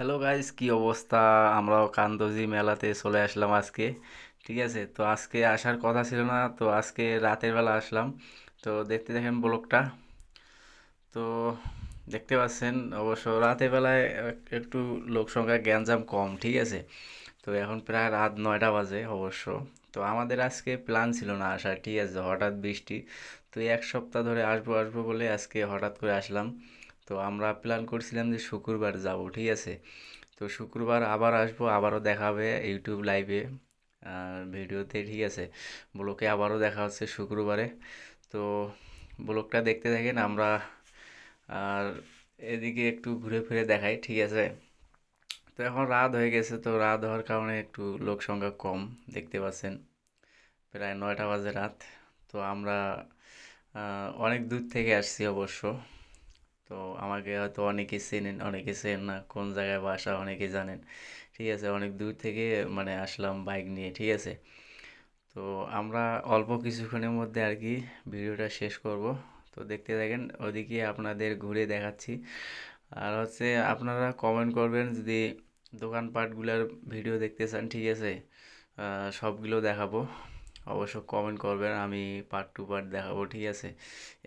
Hello guys কি অবস্থা? আমরাও কান্দজি মেলাতে চলে আসলাম আজকে, ঠিক আছে? তো আজকে আসার কথা ছিল না, তো আজকে রাতের বেলা আসলাম। তো দেখতে দেখেন ব্লগটা। তো দেখতে পাচ্ছেন, অবশ্য রাতের বেলায় একটু লোক সংখ্যা গ্যাঞ্জাম কম, ঠিক আছে? তো এখন প্রায় রাত নয়টা বাজে অবশ্য। তো আমাদের আজকে প্ল্যান ছিল না আসার, ঠিক আছে? হঠাৎ বৃষ্টি। তো এক সপ্তাহ ধরে আসব আসব বলে আজকে হঠাৎ করে আসলাম। তো আমরা প্ল্যান করছিলাম যে শুক্রবার যাব, ঠিক আছে? তো শুক্রবার আবার আসব, আবারও দেখা হবে ইউটিউব লাইভে ভিডিওতে ঠিক আছে? ব্লকে আবারও দেখা হচ্ছে শুক্রবারে। তো ব্লকটা দেখতে থাকেন, আমরা আর এদিকে একটু ঘুরে ফিরে দেখাই, ঠিক আছে? তো এখন রাত হয়ে গেছে, তো রাত হওয়ার কারণে একটু লোক সংখ্যা কম দেখতে পাচ্ছেন। প্রায় নয়টা বাজে রাত। তো আমরা অনেক দূর থেকে আসছি অবশ্য। তো আমাকে হয়তো অনেকে চেনেন অনেকে চেনেন না কোন জায়গায় বাসা, অনেকে জানেন। ঠিক আছে, অনেক দূর থেকে মানে আসলাম বাইক নিয়ে, ঠিক আছে? তো আমরা অল্প কিছুক্ষণের মধ্যে আর কি ভিডিওটা শেষ করব। তো দেখতে থাকেন, ওদিকে আপনাদের ঘুরে দেখাচ্ছি। আর হচ্ছে আপনারা কমেন্ট করবেন যদি দোকানপাটগুলোর ভিডিও দেখতে চান, ঠিক আছে? সবগুলো দেখাবো। অবশ্য কমেন্ট করবেন, আমি পার্ট টু পার্ট দেখাবো, ঠিক আছে?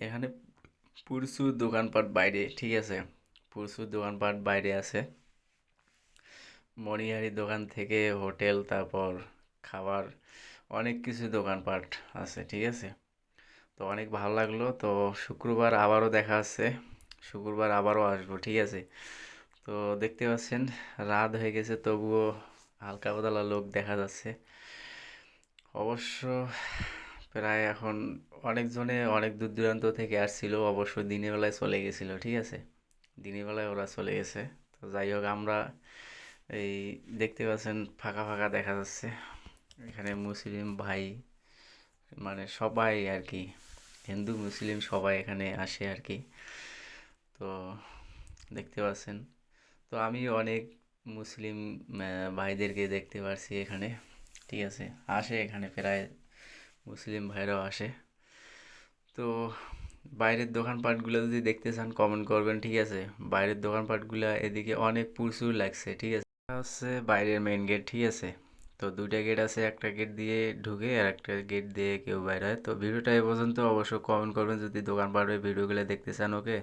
এখানে প্রচুর দোকানপাট বাইরে, ঠিক আছে? প্রচুর দোকানপাট বাইরে আছে। মণিহারি দোকান থেকে হোটেল, তারপর খাবার, অনেক কিছু দোকানপাট আছে, ঠিক আছে? তো অনেক ভালো লাগল। তো শুক্রবার আবারও দেখা আছে শুক্রবার আবারও আসব, ঠিক আছে? তো দেখতে পাচ্ছেন, রাত হয়ে গেছে, তবুও হালকা পাতলা লোক দেখা যাচ্ছে। অবশ্য প্রায় এখন অনেকজনে অনেক দূর দূরান্ত থেকে আসছিল, অবশ্য দিনের বেলায় চলে গেছিল, ঠিক আছে? দিনের বেলায় ওরা চলে গেছে। তো যাই হোক, আমরা এই দেখতে পাচ্ছেন, ফাঁকা ফাঁকা দেখা যাচ্ছে। এখানে মুসলিম ভাই মানে সবাই আর কি, হিন্দু, মুসলিম সবাই এখানে আসে আর কি। তো দেখতে পাচ্ছেন, তো আমি অনেক মুসলিম ভাইদেরকে দেখতে পারছি এখানে, ঠিক আছে? আসে এখানে প্রায় মুসলিম ভাইরাও আসে। তো বাইরের দোকানপাটগুলো যদি দেখতে চান কমেন্ট করবেন, ঠিক আছে? বাইরের দোকানপাটগুলো এদিকে অনেক প্রচুর লাগছে, ঠিক আছে? হচ্ছে বাইরের মেইন গেট ঠিক আছে? তো দুইটা গেট আছে, একটা গেট দিয়ে ঢুকে আর একটা গেট দিয়ে কেউ বাইরে হয়। তো ভিডিওটা এ পর্যন্ত অবশ্য কমেন্ট করবেন, যদি দোকানপাটের ভিডিওগুলো দেখতে চান ওকে